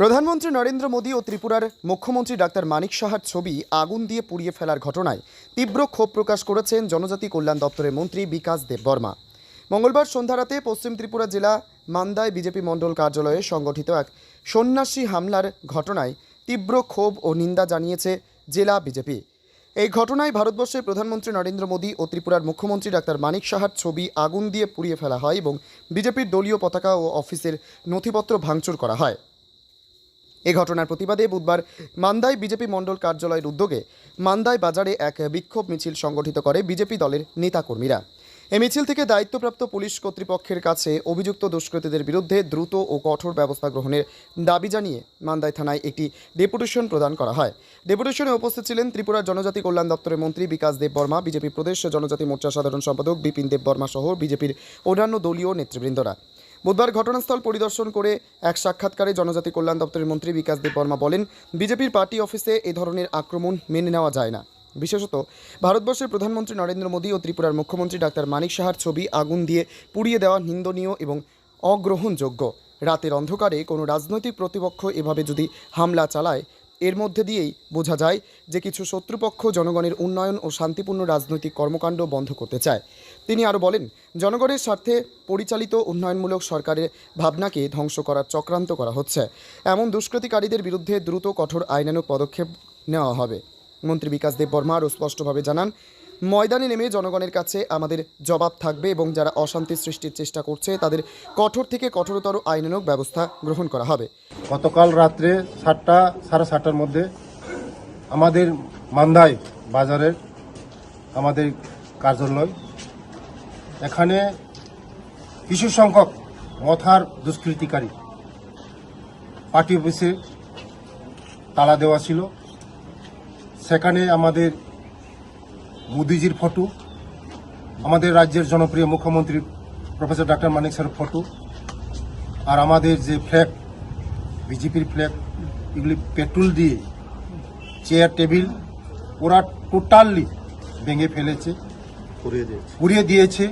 প্রধানমন্ত্রী নরেন্দ্র মোদী ও ত্রিপুরার মুখ্যমন্ত্রী ডাক্তার মানিক সাহার ছবি আগুন দিয়ে পুড়িয়ে ফেলার ঘটনায় তীব্র ক্ষোভ প্রকাশ করেছেন জনজাতি কল্যাণ দপ্তরের মন্ত্রী বিকাশ দেববর্মা। মঙ্গলবার সন্ধ্যারাতে পশ্চিম ত্রিপুরা জেলা মান্দায় বিজেপি মণ্ডল কার্যালয়ে সংগঠিত এক সন্ন্যাসী হামলার ঘটনায় তীব্র ক্ষোভ ও নিন্দা জানিয়েছে জেলা বিজেপি। এই ঘটনায় ভারতবর্ষের প্রধানমন্ত্রী নরেন্দ্র মোদী ও ত্রিপুরার মুখ্যমন্ত্রী ডাক্তার মানিক সাহার ছবি আগুন দিয়ে পুড়িয়ে ফেলা হয় এবং বিজেপির দলীয় পতাকা ও অফিসের নথিপত্র ভাঙচুর করা হয়। এ ঘটনার প্রতিবাদে বুধবার মান্দায় বিজেপি মণ্ডল কার্যালয়ের উদ্যোগে মান্দায় বাজারে এক বিক্ষোভ মিছিল সংগঠিত করে বিজেপি দলের নেতাকর্মীরা। এ মিছিল থেকে দায়িত্বপ্রাপ্ত পুলিশ কর্তৃপক্ষের কাছে অভিযুক্ত দুষ্কৃতীদের বিরুদ্ধে দ্রুত ও কঠোর ব্যবস্থা গ্রহণের দাবি জানিয়ে মান্দায় থানায় একটি ডেপুটেশন প্রদান করা হয়। ডেপুটেশনে উপস্থিত ছিলেন ত্রিপুরার জনজাতি কল্যাণ দপ্তরের মন্ত্রী বিকাশ দেব বর্মা বিজেপি প্রদেশ জনজাতি মোর্চা সাধারণ সম্পাদক বিপিন দেব বর্মা সহ বিজেপির অন্যান্য দলীয় নেতৃবৃন্দরা। বুধবার ঘটনাস্থল পরিদর্শন করে এক সাক্ষাৎকারে জনজাতি কল্যাণ দপ্তরের মন্ত্রী বিকাশ দেব বর্মা বলেন, বিজেপির পার্টি অফিসে এ ধরনের আক্রমণ মেনে নেওয়া যায় না। বিশেষত ভারতবর্ষের প্রধানমন্ত্রী নরেন্দ্র মোদী ও ত্রিপুরার মুখ্যমন্ত্রী ডাক্তার মানিক সাহার ছবি আগুন দিয়ে পুড়িয়ে দেওয়া নিন্দনীয় এবং অগ্রহণযোগ্য। রাতের অন্ধকারে কোনো রাজনৈতিক প্রতিপক্ষ এভাবে যদি হামলা চালায় এর মধ্যে দিয়েই বোঝা যায় যে কিছু শত্রুপক্ষ জনগণের উন্নয়ন ও শান্তিপূর্ণ রাজনৈতিক কর্মকাণ্ড বন্ধ করতে চায়। তিনি আরও বলেন, জনগণের স্বার্থে পরিচালিত উন্নয়নমূলক সরকারের ভাবনাকে ধ্বংস করার চক্রান্ত করা হচ্ছে। এমন দুষ্কৃতিকারীদের বিরুদ্ধে দ্রুত কঠোর আইনানুক পদক্ষেপ নেওয়া হবে। মন্ত্রী বিকাশ দেব বর্মা আরও স্পষ্টভাবে জানান ময়দানে নেমে জনগণের কাছে আমাদের জবাব থাকবে এবং যারা অশান্তি সৃষ্টির চেষ্টা করছে, তাদের কঠোর থেকে কঠোরতর আইনানুগ ব্যবস্থা গ্রহণ করা হবে। গতকাল রাত্রে সাতটা, সাড়ে সাতটার মধ্যে আমাদের মান্দাই বাজারের আমাদের কার্যালয়, এখানে কিছু সংখ্যক মথার দুষ্কৃতিকারী পার্টি অফিসে তালা দেওয়া ছিল। সেখানে আমাদের মোদিজির ফটো আমাদের রাজ্যের জনপ্রিয় মুখ্যমন্ত্রী প্রফেসর ডাক্তার মানিক স্যারের ফটো আর আমাদের যে ফ্ল্যাগ বিজেপির ফ্ল্যাগ এগুলি পেট্রোল দিয়ে চেয়ার টেবিল ওরা টোটালি ভেঙে ফেলেছে। পুড়িয়ে দিয়েছে।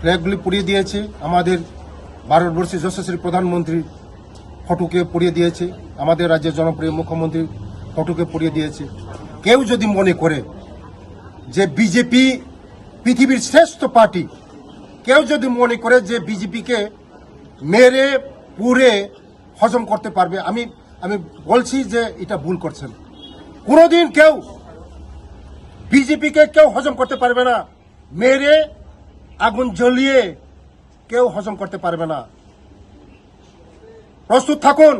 ফ্ল্যাগগুলি পুড়িয়ে দিয়েছে। আমাদের ভারতবর্ষের যশস্বী প্রধানমন্ত্রী ফটোকে পুড়িয়ে দিয়েছে। আমাদের রাজ্যের জনপ্রিয় মুখ্যমন্ত্রী ফটোকে পুড়িয়ে দিয়েছে। কেউ যদি মনে করে যে বিজেপি পৃথিবীর শ্রেষ্ঠ পার্টি, কেউ যদি মনে করে যে বিজেপিকে মেরে পুরে হজম করতে পারবে, আমি আমি বলছি যে এটা ভুল করছেন। কোনোদিন কেউ বিজেপিকে কেউ হজম করতে পারবে না, মেরে, আগুন জ্বলিয়ে কেউ হজম করতে পারবে না। প্রস্তুত থাকুন,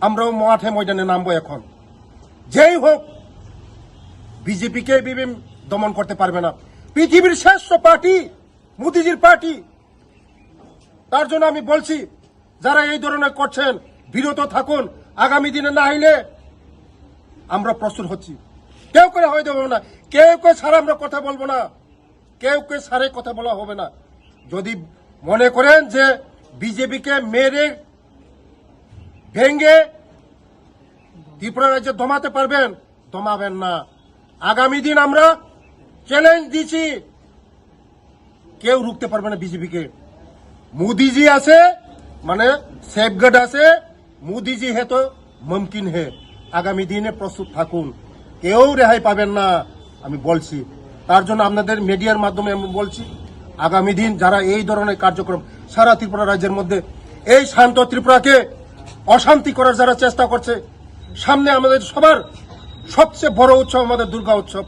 আমরাও মাঠে ময়দানে নামবো এখন। যেই হোক, বিজেপিকে দমন করতে পারবে না। পৃথিবীর শ্রেষ্ঠ পার্টি মোদিজির পার্টি। তার জন্য আমি বলছি, যারা এই ধরনের করছেন, বিরত থাকুন। আগামী দিনে না হইলে আমরা প্রস্তুত হচ্ছি। কেউ করে হয়ে দেবো না। কেউ কেউ ছাড়া আমরা কথা বলব না। কেউ কেউ ছাড়ে কথা বলা হবে না। যদি মনে করেন যে বিজেপিকে মেরে ভেঙ্গে ত্রিপুরা রাজ্যে দমাতে পারবেন, দমাবেন না। আগামী দিন আমরা চ্যালেঞ্জ দিচ্ছি কেউ রুখতে পারবে না বিজেপিকে মোদিজি আছে মানে সেফগার্ড আছে, মোদিজি হে তো মুমকিন হে। আগামী দিনে প্রস্তুত থাকুন। কেউ রেহাই পাবেন না, আমি বলছি। তার জন্য আপনাদের মিডিয়ার মাধ্যমে আমি বলছি, আগামী দিন যারা এই ধরনের কার্যক্রম সারা ত্রিপুরা রাজ্যের মধ্যে, এই শান্ত ত্রিপুরাকে অশান্তি করার যারা চেষ্টা করছে, সামনে আমাদের সবার সবচেয়ে বড় উৎসব আমাদের দুর্গা উৎসব।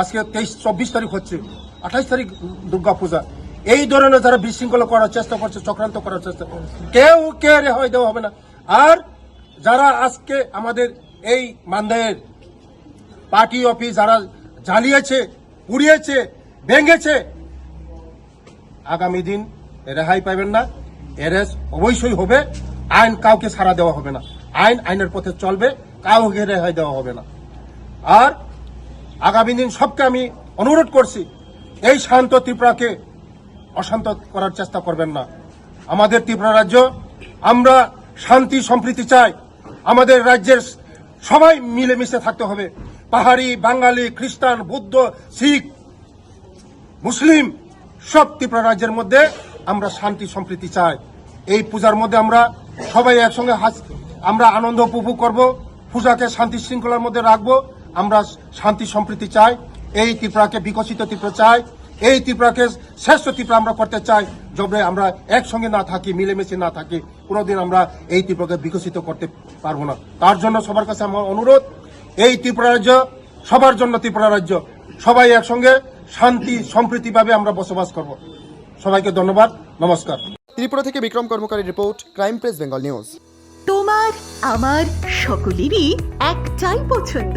আজকে তেইশ, চব্বিশ তারিখ হচ্ছে, আঠাইশ তারিখ দুর্গা পূজা। এই ধরনের যারা বিশৃঙ্খলা করার চেষ্টা করছে, চক্রান্ত করার চেষ্টা, কেউ কে রেহাই দেওয়া হবে না। আর যারা আজকে আমাদের এই মান্দায়ের পার্টি অফিস যারা জ্বালিয়েছে, পুড়িয়েছে, ভেঙেছে, আগামী দিন রেহাই পাবেন না এরেস অবশ্যই হবে, আইন কাউকে সারা দেওয়া হবে না। আইন, আইনের পথে চলবে, কাউকে রেহাই দেওয়া হবে না। আর আগামী দিন সবকে আমি অনুরোধ করছি, এই শান্ত ত্রিপুরাকে অশান্ত করার চেষ্টা করবেন না। আমাদের ত্রিপুরা রাজ্য, আমরা শান্তি, সম্প্রীতি চাই। আমাদের রাজ্যের সবাই মিলেমিশে থাকতে হবে। পাহাড়ি, বাঙালি, খ্রিস্টান, বৌদ্ধ, শিখ, মুসলিম, সব ত্রিপুরা রাজ্যের মধ্যে আমরা শান্তি, সম্প্রীতি চাই। এই পূজার মধ্যে আমরা সবাই একসঙ্গে আমরা আনন্দ উপভোগ করব, পূজাকে শান্তি শৃঙ্খলার মধ্যে রাখব। আমরা শান্তি সম্প্রীতি চাই। এই ত্রিপুরাকে বিকশিত ত্রিপুরা চাই। এই ত্রিপুরাকে শ্রেষ্ঠ ত্রিপুরা আমরা করতে চাই। যবে আমরা একসঙ্গে না থাকি মিলেমিশে না থাকি কোনোদিন আমরা এই ত্রিপুরাকে বিকশিত করতে পারব না। তার জন্য সবার কাছে আমার অনুরোধ এই ত্রিপুরা রাজ্য সবার জন্য ত্রিপুরা রাজ্য। সবাই একসঙ্গে শান্তি সম্প্রীতিভাবে আমরা বসবাস করব। সবাইকে ধন্যবাদ। নমস্কার। ত্রিপুরা থেকে Bikram Karmakari report crime press Bengal news. তোমার আমার সকলেরই একটাই পছন্দ।